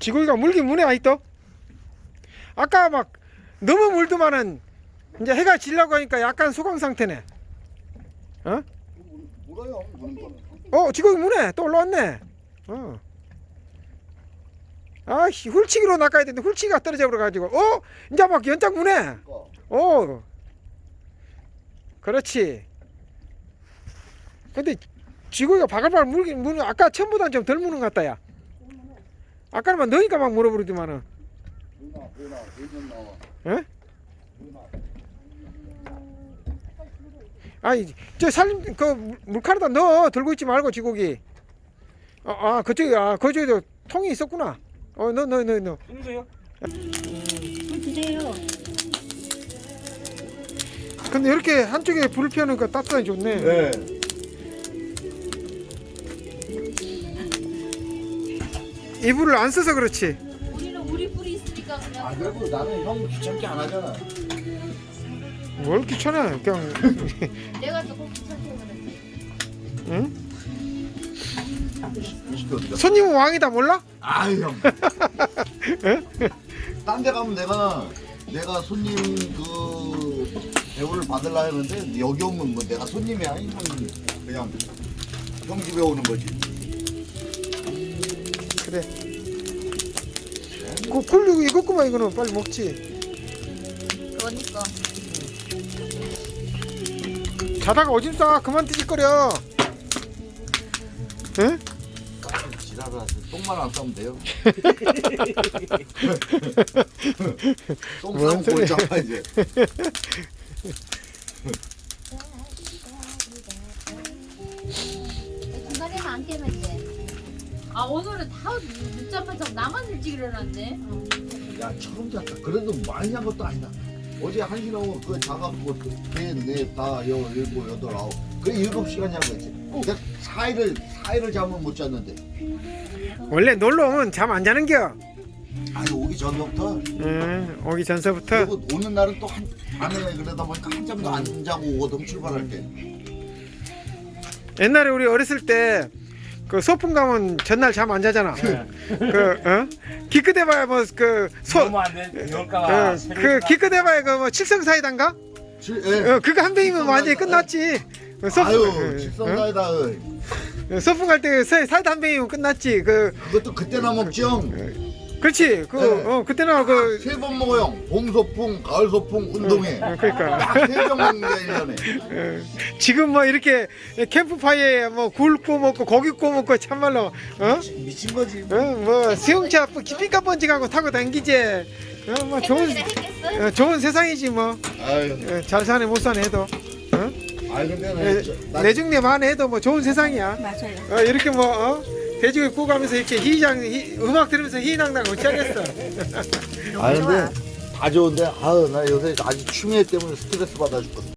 지구이가 물긴 무네 아직도 아까 막 너무 물더만은 이제 해가 지려고 하니까 약간 소강 상태네. 물어요. 무는 거는 어 지구이 무네 또 올라왔네. 어. 아씨 훌치기로 낚아야 되는데 훌치기가 떨어져 버려가지고. 어? 이제 막 연장 무네 그러니까. 오 그렇지. 근데 지구이가 바글바글 물긴 무는 아까 처음보다는 좀 덜 무는 것 같다 야 아까는 막 너니까 막 물어버리더만은 누나 누나 대전 나와 에? 누나 아니 저 살림 그 물- 물카르다 넣어 들고 있지 말고 지고기 아, 아 그쪽에 아 그쪽에도 통이 있었구나 어 넣어 넣어 넣어 넣어 주세요. 드세요. 근데 이렇게 한쪽에 불을 피우니까 따뜻하니 좋네 네 이불을 안 써서 그렇지. 우리는 우리 뿌리 있으니까 그냥. 아 그래도 나는 형 귀찮게 안 하잖아. 뭘 귀찮아 그냥. 내가 조금 귀찮게 그랬지. 응? 시켜 어디가 손님은 왕이다 몰라? 아유 형 딴 데 가면 내가 내가 손님 그 대우를 받으려 했는데 여기 오면 뭐 내가 손님이 아니고 그냥 형 집에 오는 거지 그래. 그 굴리고 익었구만 이거는. 빨리 먹지. 그러니까. 자다가 오줌 싸. 그만 뒤집거려. 응? 지랄을 하세요 똥만 안 싸면 돼요? 똥뭔 싸면 소리야. 골잖아 이제. 중간에는 안 깨면 돼. 아 오늘은 다 늦잠만 자고 나만 일찍 일어났네. 야 처음 잤다. 그래도 많이 잔 것도 아니다. 어제 한 시간 오고 그거 자갖고 넷다 여 일곱 여덟 아홉. 그래 일곱 시간 잔 거지. 내가 사일을 사일을 잠을 못 잤는데. 원래 놀러 오면 잠 안 자는 겨. 아니 오기 전부터? 응 오기 전서부터. 그리고 오는 날은 또 한 밤에 그러다 보니까 한 잠도 안 자고 오거든 출발할 때. 옛날에 우리 어렸을 때 그 소풍 가면 전날 잠 안 자잖아. 그 어? 기껏 해봐야 뭐그소 너무 안 돼. 이럴까봐. 그, 그 기껏 해봐야 그뭐 칠성사이단가? 칠- 예. 어 그거 한 병이면 완전히 끝났지. 어, 소풍 아유 어, 직선사이다 어? 어, 소풍 갈 때 사이다 한 병이면 끝났지. 그 그것도 그때나 먹지 형세 번 그렇지. 그 네. 어, 그때는 그 먹어 형봄 소풍 가을 소풍 운동회 어, 그러니까 딱세병 먹는 게 1년에 어, 지금 뭐 이렇게 캠프파이어에 뭐 굴 구워 먹고 고기 구워 먹고 참말로 어? 미친 거지 어, 뭐 수영차 기피카 번지 가고 타고 다니지. 어, 뭐 좋은 했겠어? 어, 좋은 세상이지 뭐. 아유 어, 잘 사네 못 사네 해도 어? 아이 근데 내, 나, 저- 나 내중내 만에 해도 뭐 좋은 세상이야 맞아요. 어, 이렇게 뭐 어? 돼지고기 구워가면서 이렇게 희장 희, 음악 들으면서 희낭당 어찌하겠어. 아 근데 다 좋은데? 아유 나 요새 아직 추미애 때문에 스트레스 받아 죽거든